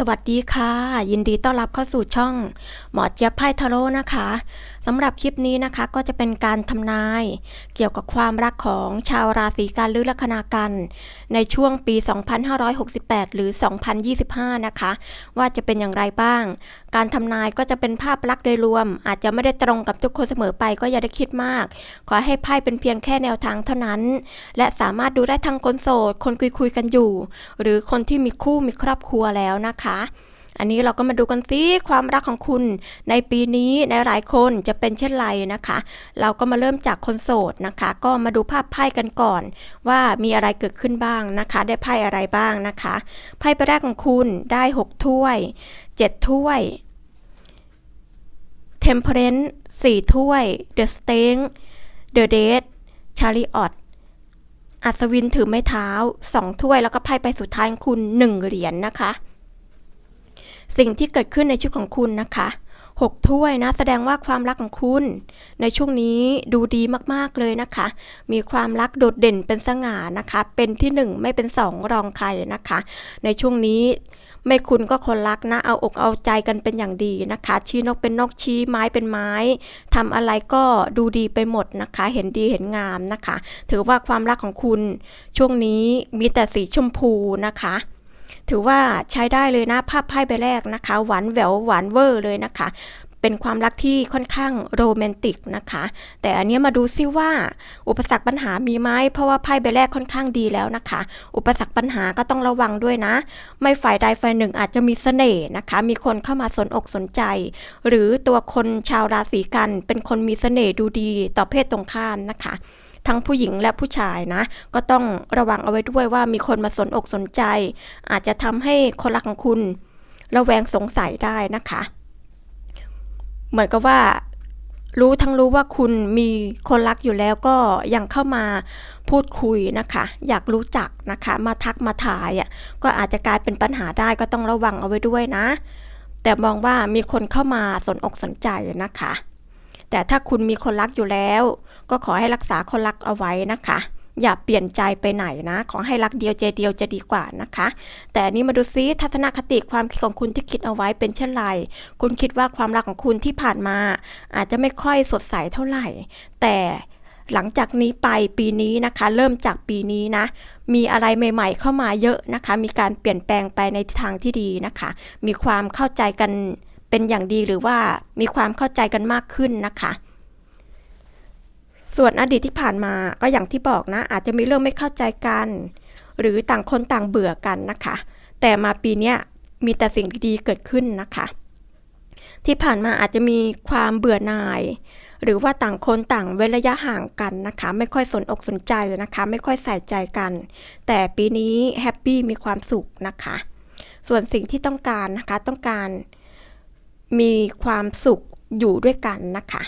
สวัสดีค่ะ ยินดีต้อนรับเข้าสู่ช่อง หมอเจี๊ยบไพ่ทาโร่นะคะ สำหรับคลิปนี้นะคะก็จะเป็นการทำนาย เกี่ยวกับความรักของชาวราศีกันหรือลัคนากัน ในช่วงปี 2568 หรือ 2025 นะคะ ว่าจะเป็นอย่างไรบ้าง การทำนายก็จะเป็นภาพลักษณ์โดยรวม อาจจะไม่ได้ตรงกับทุกคนเสมอไปก็อย่าได้คิดมาก ขอให้ไพ่เป็นเพียงแค่แนวทางเท่านั้น และสามารถดูได้ทั้งคนโสด คนคุยคุยกันอยู่ หรือคนที่มีคู่มีครอบครัวแล้วนะคะ อันนี้เราก็มาดูกันซิความรักของคุณในปีนี้ในหลายคนจะเป็นเช่นไรนะคะ เราก็มาเริ่มจากคนโสดนะคะ ก็มาดูภาพไพ่กันก่อน ว่ามีอะไรเกิดขึ้นบ้างนะคะ ได้ไพ่อะไรบ้างนะคะไพ่ใบแรกของคุณได้ 6 ถ้วย 7 ถ้วย Temperance 4 ถ้วย The s t a n g The Dead Chariot อัศวินถือไม้เท้า 2 ถ้วยแล้วก็ไพ่ใบสุดท้ายของคุณ 1 เหรียญนะคะ สิ่งที่เกิดขึ้นในชีวิตของคุณนะคะหกถ้วยนะแสดงว่าความรักของคุณ ในช่วงนี้ดูดีมากๆเลยนะคะ มีความรักโดดเด่นเป็นสง่านะคะ เป็นที่หนึ่งไม่เป็นสองรองใครนะคะ ในช่วงนี้ไม่คุณก็คนรักนะ เอาอกเอาใจกันเป็นอย่างดีนะคะ ชี้นกเป็นนกชี้ไม้เป็นไม้ทำอะไรก็ดูดีไปหมดนะคะ เห็นดีเห็นงามนะคะ ถือว่าความรักของคุณช่วงนี้มีแต่สีชมพูนะคะ ถือว่าใช้ได้เลยนะภาพไพ่ใบแรกนะคะ หวานแหววหวานเวอร์เลยนะคะ เป็นความรักที่ค่อนข้างโรแมนติกนะคะ แต่อันนี้มาดูซิว่า อุปสรรคปัญหามีไหมเพราะว่าไพ่ใบแรกค่อนข้างดีแล้วนะคะ อุปสรรคปัญหาก็ต้องระวังด้วยนะ ไม่ฝ่ายใดฝ่ายหนึ่งอาจจะมีเสน่ห์นะคะ มีคนเข้ามาสนอกสนใจ หรือตัวคนชาวราศีกัน เป็นคนมีเสน่ห์ดูดีต่อเพศตรงข้ามนะคะ ทั้งผู้หญิงและผู้ชายนะ ก็ต้องระวังเอาไว้ด้วยว่ามีคนมาสนอกสนใจ อาจจะทำให้คนรักของคุณระแวงสงสัยได้นะคะ เหมือนกับว่ารู้ทั้งรู้ว่าคุณมีคนรักอยู่แล้วก็ยังเข้ามาพูดคุยนะคะ อยากรู้จักนะคะ มาทักมาทายอะก็อาจจะกลายเป็นปัญหาได้ก็ต้องระวังเอาไว้ด้วยนะ แต่มองว่ามีคนเข้ามาสนอกสนใจนะคะ แต่ถ้าคุณมีคนรักอยู่แล้ว ก็ขอให้รักษาคนรักเอาไว้นะคะ อย่าเปลี่ยนใจไปไหนนะ ขอให้รักเดียวใจเดียวจะดีกว่านะคะ แต่นี้มาดูซิทัศนคติความคิดของคุณที่คิดเอาไว้เป็นเช่นไร คุณคิดว่าความรักของคุณที่ผ่านมา อาจจะไม่ค่อยสดใสเท่าไหร่ แต่หลังจากนี้ไปปีนี้นะคะ เริ่มจากปีนี้นะ มีอะไรใหม่ ๆ เข้ามาเยอะนะคะ มีการเปลี่ยนแปลงไปในทางที่ดีนะคะ มีความเข้าใจกันเป็นอย่างดีหรือว่ามีความเข้าใจกันมากขึ้นนะคะ ส่วนอดีตที่ผ่านมาก็อย่างที่บอกนะ อาจจะมีเรื่องไม่เข้าใจกัน หรือต่างคนต่างเบื่อกันนะคะ แต่มาปีนี้มีแต่สิ่งดีๆเกิดขึ้นนะคะ ที่ผ่านมาอาจจะมีความเบื่อหน่าย หรือว่าต่างคนต่างเว้นระยะห่างกันนะคะ ไม่ค่อยสนอกสนใจนะคะ ไม่ค่อยใส่ใจกัน แต่ปีนี้แฮปปี้มีความสุขนะคะ ส่วนสิ่งที่ต้องการนะคะต้องการมีความสุขอยู่ด้วยกันนะคะ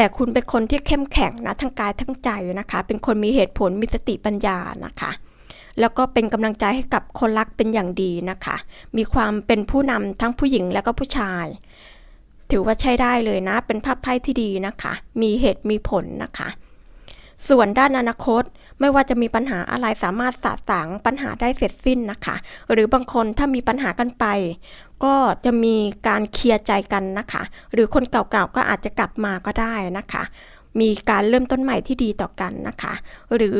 แต่คุณเป็นคนที่เข้มแข็งนะทั้งกายทั้งใจนะคะ เป็นคนมีเหตุผลมีสติปัญญานะคะ แล้วก็เป็นกำลังใจให้กับคนรักเป็นอย่างดีนะคะ มีความเป็นผู้นำทั้งผู้หญิงและก็ผู้ชาย ถือว่าใช้ได้เลยนะ เป็นภาพไพ่ที่ดีนะคะ มีเหตุมีผลนะคะ ส่วนด้านอนาคต ไม่ว่าจะมีปัญหาอะไรสามารถสะสางปัญหาได้เสร็จสิ้นนะคะ หรือบางคนถ้ามีปัญหากันไป ก็จะมีการเคลียร์ใจกันนะคะ หรือคนเก่าๆก็อาจจะกลับมาก็ได้นะคะมีการเริ่มต้นใหม่ที่ดีต่อกันนะคะ หรือ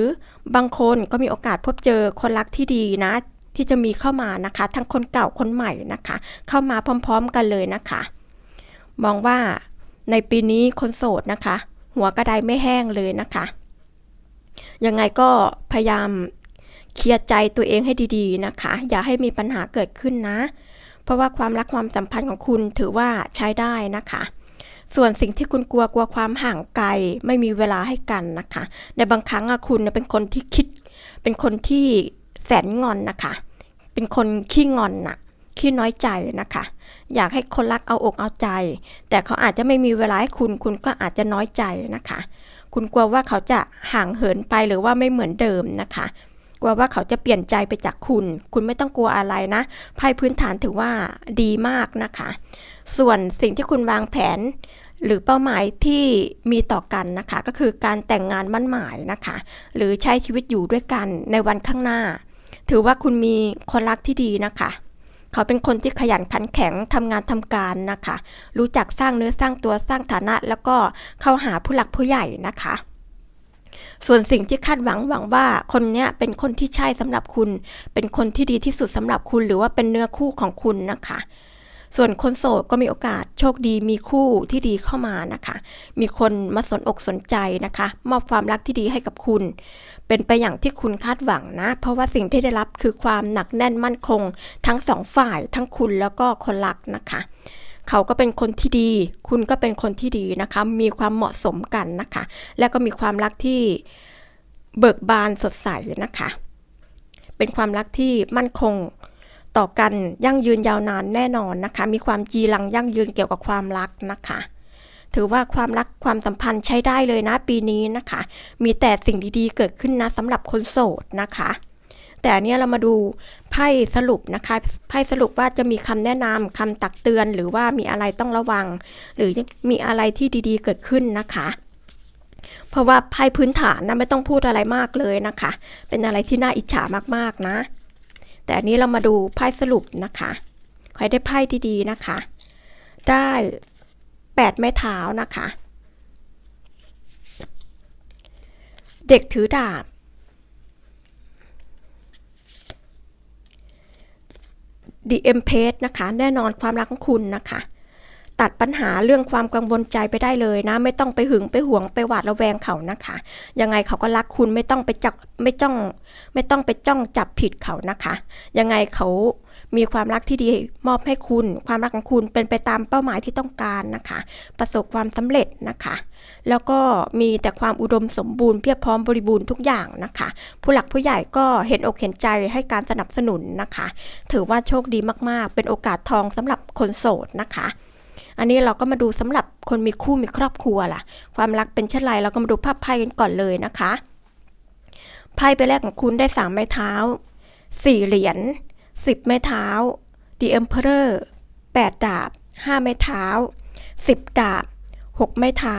บางคนก็มีโอกาสพบเจอคนรักที่ดีนะ ที่จะมีเข้ามานะคะ ทั้งคนเก่าคนใหม่นะคะ เข้ามาพร้อม ๆ กันเลยนะคะ มองว่าในปีนี้คนโสดนะคะ หัวกระไดไม่แห้งเลยนะคะ ยังไงก็พยายามเคลียร์ใจตัวเองให้ดีๆนะคะ อย่าให้มีปัญหาเกิดขึ้นนะ เพราะว่าความรักความสัมพันธ์ของคุณถือว่าใช้ได้นะคะ ส่วนสิ่งที่คุณกลัวกลัวความห่างไกลไม่มีเวลาให้กันนะคะ ในบางครั้งอะคุณเป็นคนที่คิด เป็นคนที่แสนงอนนะคะ เป็นคนขี้งอนน่ะขี้น้อยใจนะคะ อยากให้คนรักเอาอกเอาใจ แต่เขาอาจจะไม่มีเวลาให้คุณคุณก็อาจจะน้อยใจนะคะ คุณกลัวว่าเขาจะห่างเหินไปหรือว่าไม่เหมือนเดิมนะคะ กลัวว่าเขาจะเปลี่ยนใจไปจากคุณ คุณไม่ต้องกลัวอะไรนะไพ่พื้นฐานถือว่าดีมากนะคะ ส่วนสิ่งที่คุณวางแผนหรือเป้าหมายที่มีต่อกันนะคะ ก็คือการแต่งงานมั่นหมายนะคะ หรือใช้ชีวิตอยู่ด้วยกันในวันข้างหน้า ถือว่าคุณมีคนรักที่ดีนะคะ เขาเป็นคนที่ขยันขันแข็งทำงานทำการนะคะ รู้จักสร้างเนื้อสร้างตัวสร้างฐานะ แล้วก็เข้าหาผู้หลักผู้ใหญ่นะคะส่วนสิ่งที่คาดหวังหวังว่าคนเนี้ยเป็นคนที่ใช่สำหรับคุณ เป็นคนที่ดีที่สุดสำหรับคุณ หรือว่าเป็นเนื้อคู่ของคุณนะคะ ส่วนคนโสดก็มีโอกาสโชคดีมีคู่ที่ดีเข้ามานะคะ มีคนมาสนอกสนใจนะคะ มอบความรักที่ดีให้กับคุณ เป็นไปอย่างที่คุณคาดหวังนะ เพราะว่าสิ่งที่ได้รับคือความหนักแน่นมั่นคง ทั้งสองฝ่าย ทั้งคุณแล้วก็คนรักนะคะเขาก็เป็นคนที่ดี คุณก็เป็นคนที่ดีนะคะ มีความเหมาะสมกันนะคะ แล้วก็มีความรักที่เบิกบานสดใสนะคะ เป็นความรักที่มั่นคง ต่อกันยั่งยืนยาวนานแน่นอนนะคะ มีความจีรังยั่งยืนเกี่ยวกับความรักนะคะ ถือว่าความรักความสัมพันธ์ใช้ได้เลยนะปีนี้นะคะ มีแต่สิ่งดีๆเกิดขึ้นนะสำหรับคนโสดนะคะ แต่เนี้ยเรามาดูไพ่สรุปนะคะไพ่สรุปว่าจะมีคำแนะนำคำตักเตือน หรือว่ามีอะไรต้องระวัง หรือมีอะไรที่ดีๆ เกิดขึ้นนะคะเพราะว่าไพ่พื้นฐานนะไม่ต้องพูดอะไรมากเลยนะคะ เป็นอะไรที่น่าอิจฉามากๆนะ แต่อันนี้เรามาดูไพ่สรุปนะคะใครได้ไพ่ดีๆนะคะ ได้แปดไม้เท้านะคะ เด็กถือดาบดีเอ็มเพสนะคะ แน่นอนความรักของคุณนะคะ ตัดปัญหาเรื่องความกังวลใจไปได้เลยนะ ไม่ต้องไปหึงไปหวงไปหวาดระแวงเขานะคะ ยังไงเขาก็รักคุณไม่ต้องไปจับไม่จ้อง ไม่ต้องไปจ้องจับผิดเขานะคะ ยังไงเขามีความรักที่ดีมอบให้คุณ ความรักของคุณเป็นไปตามเป้าหมายที่ต้องการนะคะ ประสบความสำเร็จนะคะ แล้วก็มีแต่ความอุดมสมบูรณ์เพียบพร้อมบริบูรณ์ทุกอย่างนะคะ ผู้หลักผู้ใหญ่ก็เห็นอกเห็นใจให้การสนับสนุนนะคะ ถือว่าโชคดีมากๆ เป็นโอกาสทองสำหรับคนโสดนะคะ อันนี้เราก็มาดูสำหรับคนมีคู่มีครอบครัวล่ะ ความรักเป็นเช่นไรเราก็มาดูภาพไพ่กันก่อนเลยนะคะไพ่ใบแรกของคุณได้สามไม้เท้าสี่เหรียญสิบไม้เท้า The Emperor แปดดาบห้าไม้เท้าสิบดาบหกไม้เท้า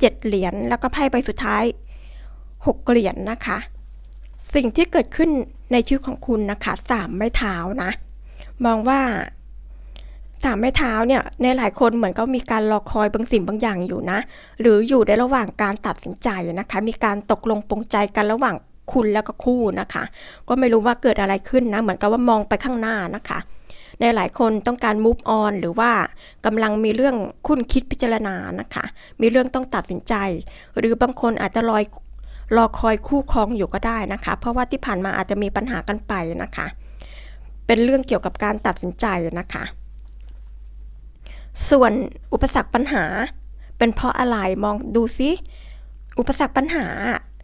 เจ็ดเหรียญแล้วก็ไพ่ใบสุดท้ายหกเหรียญนะคะ สิ่งที่เกิดขึ้นในชีวิตของคุณนะคะสามไม้เท้านะ มองว่า สามไม้เท้าเนี่ยในหลายคนเหมือนก็มีการรอคอยบางสิ่งบางอย่างอยู่นะ หรืออยู่ในระหว่างการตัดสินใจนะคะ มีการตกลงปรงใจกันระหว่างคุณแล้วก็คู่นะคะ ก็ไม่รู้ว่าเกิดอะไรขึ้นนะ เหมือนกับว่ามองไปข้างหน้านะคะ ในหลายคนต้องการ move on หรือว่ากำลังมีเรื่องคุ้นคิดพิจารณานะคะ มีเรื่องต้องตัดสินใจ หรือบางคนอาจจะรอยรอคอยคู่ครองอยู่ก็ได้นะคะ เพราะว่าที่ผ่านมาอาจจะมีปัญหากันไปนะคะ เป็นเรื่องเกี่ยวกับการตัดสินใจนะคะ ส่วนอุปสรรคปัญหา เป็นเพราะอะไรมองดูซิอุปสรรคปัญหา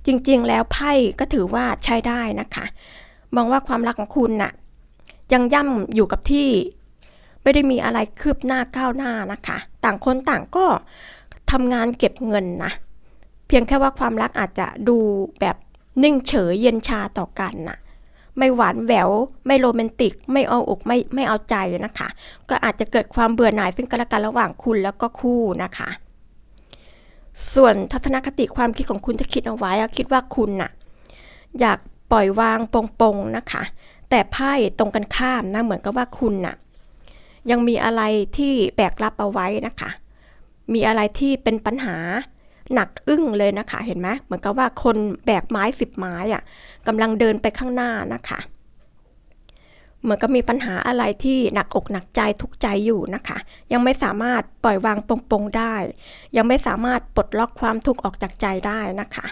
จริงๆ แล้วไพ่ก็ถือว่าใช้ได้นะคะ มองว่าความรักของคุณน่ะยังย่ำอยู่กับที่ ไม่ได้มีอะไรคืบหน้าก้าวหน้านะคะ ต่างคนต่างก็ทำงานเก็บเงินนะเพียงแค่ว่าความรักอาจจะดูแบบนิ่งเฉยเย็นชาต่อกันน่ะ ไม่หวานแหวว ไม่โรแมนติก ไม่เอาอกไม่ไม่เอาใจนะคะ ก็อาจจะเกิดความเบื่อหน่ายซึ่งกันและกันระหว่างคุณแล้วก็คู่นะคะ ส่วนทัศนคติความคิดของคุณจะคิดเอาไว้คิดว่าคุณน่ะอยากปล่อยวางปลงๆนะคะ แต่ไพ่ตรงกันข้ามนะเหมือนกับว่าคุณน่ะยังมีอะไรที่แบกรับเอาไว้นะคะ มีอะไรที่เป็นปัญหา หนักอึ้งเลยนะคะ เห็นไหมเหมือนกับว่าคนแบกไม้สิบไม้อะกำลังเดินไปข้างหน้านะคะ เหมือนกับมีปัญหาอะไรที่หนักอกหนักใจทุกใจอยู่นะคะ ยังไม่สามารถปล่อยวางปลงๆได้ ยังไม่สามารถปลดล็อกความทุกข์ออกจากใจได้นะคะ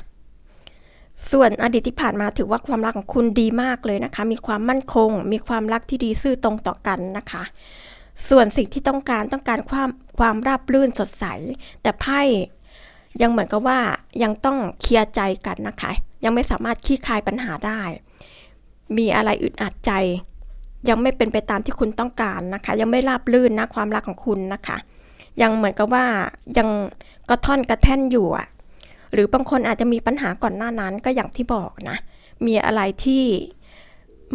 ส่วนอดีตที่ผ่านมาถือว่าความรักของคุณดีมากเลยนะคะ มีความมั่นคง มีความรักที่ดีซื่อตรงต่อกันนะคะ ส่วนสิ่งที่ต้องการต้องการความความราบรื่นสดใส แต่ไพ่ ยังเหมือนกับว่ายังต้องเคลียร์ใจกันนะคะ ยังไม่สามารถคลี่คลายปัญหาได้ มีอะไรอึดอัดใจ ยังไม่เป็นไปตามที่คุณต้องการนะคะ ยังไม่ราบรื่นนะความรักของคุณนะคะ ยังเหมือนกับว่ายังกระท่อนกระแท่นอยู่อะหรือบางคนอาจจะมีปัญหาก่อนหน้านั้นก็อย่างที่บอกนะ มีอะไรที่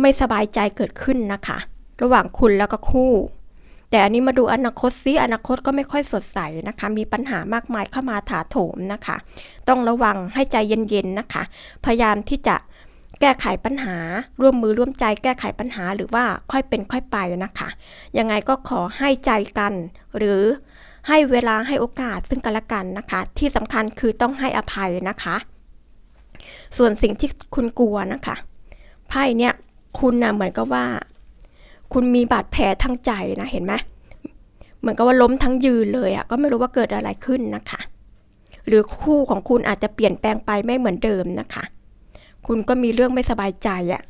ไม่สบายใจเกิดขึ้นนะคะ ระหว่างคุณแล้วก็คู่ แต่อันนี้มาดูอนาคตซิอนาคตก็ไม่ค่อยสดใสนะคะ มีปัญหามากมายเข้ามาถาโถมนะคะ ต้องระวังให้ใจเย็นๆนะคะ พยายามที่จะแก้ไขปัญหา ร่วมมือร่วมใจแก้ไขปัญหาหรือว่าค่อยเป็นค่อยไปนะคะ ยังไงก็ขอให้ใจกัน หรือให้เวลาให้โอกาสซึ่งกันและกันนะคะ ที่สำคัญคือต้องให้อภัยนะคะ ส่วนสิ่งที่คุณกลัวนะคะไพ่เนี่ยคุณนะเหมือนกับว่า คุณมีบาดแผลทั้งใจนะเห็นไหมเหมือนกับว่าล้มทั้งยืนเลยอะ่ะก็ไม่รู้ว่าเกิดอะไรขึ้นนะคะ หรือคู่ของคุณอาจจะเปลี่ยนแปลงไปไม่เหมือนเดิมนะคะ คุณก็มีเรื่องไม่สบายใจอะ่ะ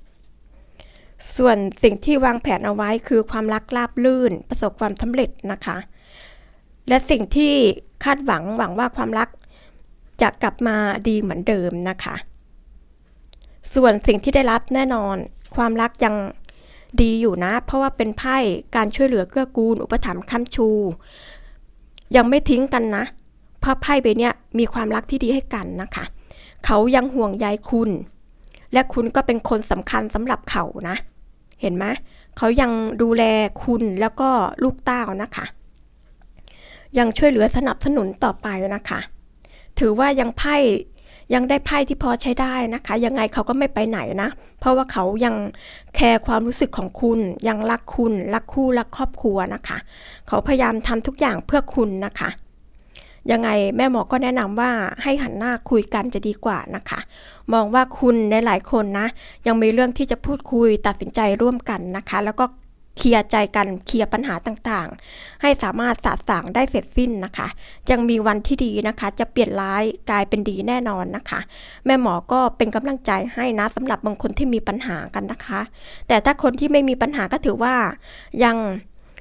ส่วนสิ่งที่วางแผนเอาไว้คือความรักราบลื่น ประสบความสำเร็จนะคะ และสิ่งที่คาดหวังหวังว่าความรักจะกลับมาดีเหมือนเดิมนะคะ ส่วนสิ่งที่ได้รับแน่นอน ความรักยัง ดีอยู่นะ เพราะว่าเป็นไพ่การช่วยเหลือเกื้อกูล อุปถัมภ์ค้ำชู ยังไม่ทิ้งกันนะ เพราะไพ่ใบเนี้ยมีความรักที่ดีให้กันนะคะ เขายังห่วงใยคุณ และคุณก็เป็นคนสำคัญสำหรับเขานะ เห็นไหมเขายังดูแลคุณแล้วก็ลูกเต้านะคะ ยังช่วยเหลือสนับสนุนต่อไปนะคะ ถือว่ายังไพ่ ยังได้ไพ่ที่พอใช้ได้นะคะ ยังไงเขาก็ไม่ไปไหนนะ เพราะว่าเขายังแคร์ความรู้สึกของคุณ ยังรักคุณรักคู่รักครอบครัวนะคะ เขาพยายามทำทุกอย่างเพื่อคุณนะคะ ยังไงแม่หมอก็แนะนำว่าให้หันหน้าคุยกันจะดีกว่านะคะ มองว่าคุณในหลายคนนะ ยังมีเรื่องที่จะพูดคุยตัดสินใจร่วมกันนะคะ แล้วก็ เคลียร์ใจกันเคลียร์ปัญหาต่างๆ ให้สามารถสะสางได้เสร็จสิ้นนะคะยังมีวันที่ดีนะคะ จะเปลี่ยนร้ายกลายเป็นดีแน่นอนนะคะ แม่หมอก็เป็นกำลังใจให้นะสำหรับบางคนที่มีปัญหากันนะคะ แต่ถ้าคนที่ไม่มีปัญหาก็ถือว่ายัง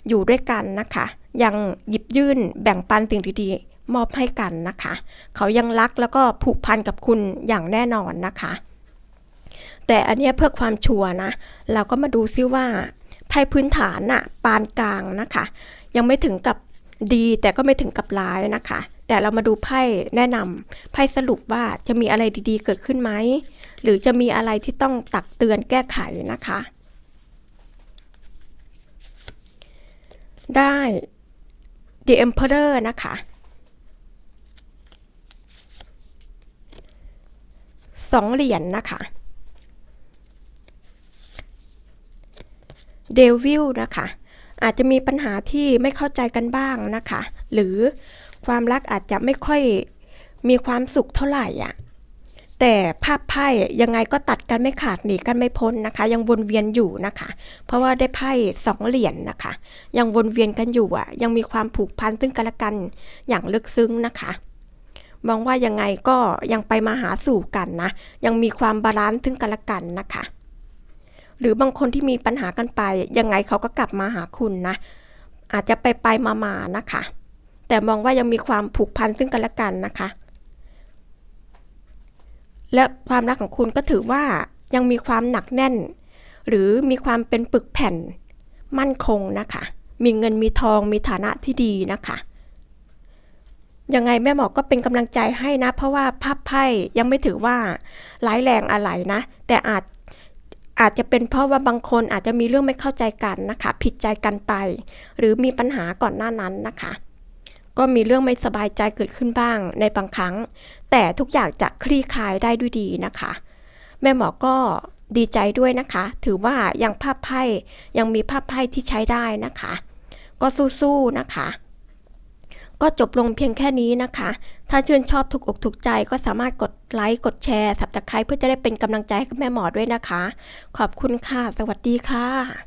อยู่ด้วยกันนะคะ ยังหยิบยื่นแบ่งปันสิ่งดีๆมอบให้กันนะคะ เขายังรักแล้วก็ผูกพันกับคุณอย่างแน่นอนนะคะ แต่อันนี้เพื่อความชัวร์นะ เราก็มาดูซิว่า ไพ่พื้นฐานน่ะปานกลางนะคะ ยังไม่ถึงกับดีแต่ก็ไม่ถึงกับร้ายนะคะ แต่เรามาดูไพ่แนะนำไพ่สรุปว่าจะมีอะไรดีๆเกิดขึ้นไหม หรือจะมีอะไรที่ต้องตักเตือนแก้ไขนะคะ ได้ The Emperor นะคะสองเหรียญนนะคะ เดวิลนะคะ อาจจะมีปัญหาที่ไม่เข้าใจกันบ้างนะคะ หรือความรักอาจจะไม่ค่อยมีความสุขเท่าไหร่อะแต่ภาพไพ่ยังไงก็ตัดกันไม่ขาดหนีกันไม่พ้นนะคะ ยังวนเวียนอยู่นะคะ เพราะว่าได้ไพ่สองเหรียญนนะคะ ยังวนเวียนกันอยู่อะ ยังมีความผูกพันซึ่งกันและกันอย่างลึกซึ้งนะคะมองว่ายังไงก็ยังไปมาหาสู่กันนะ ยังมีความบาลานซ์ซึ่งกันและกันนะคะ หรือบางคนที่มีปัญหากันไป ยังไงเขาก็กลับมาหาคุณนะ อาจจะไปไปมามานะคะ แต่มองว่ายังมีความผูกพันซึ่งกันและกันนะคะ และความรักของคุณก็ถือว่ายังมีความหนักแน่น หรือมีความเป็นปึกแผ่น มั่นคงนะคะ มีเงินมีทองมีฐานะที่ดีนะคะยังไงแม่หมอก็เป็นกำลังใจให้นะ เพราะว่าภาพไพ่ยังไม่ถือว่าร้ายแรงอะไรนะ แต่อาจ อาจจะเป็นเพราะว่าบางคนอาจจะมีเรื่องไม่เข้าใจกันนะคะ ผิดใจกันไป หรือมีปัญหาก่อนหน้านั้นนะคะ ก็มีเรื่องไม่สบายใจเกิดขึ้นบ้างในบางครั้ง แต่ทุกอย่างจะคลี่คลายได้ด้วยดีนะคะ แม่หมอก็ดีใจด้วยนะคะ ถือว่ายังภาพไพ่ยังมีภาพไพ่ที่ใช้ได้นะคะ ก็สู้ๆนะคะ ก็จบลงเพียงแค่นี้นะคะ ถ้าชื่นชอบถูกอกถูกใจก็สามารถกดไลค์กดแชร์สับตะไคร้เพื่อจะได้เป็นกำลังใจให้กับแม่หมอด้วยนะคะ ขอบคุณค่ะ สวัสดีค่ะ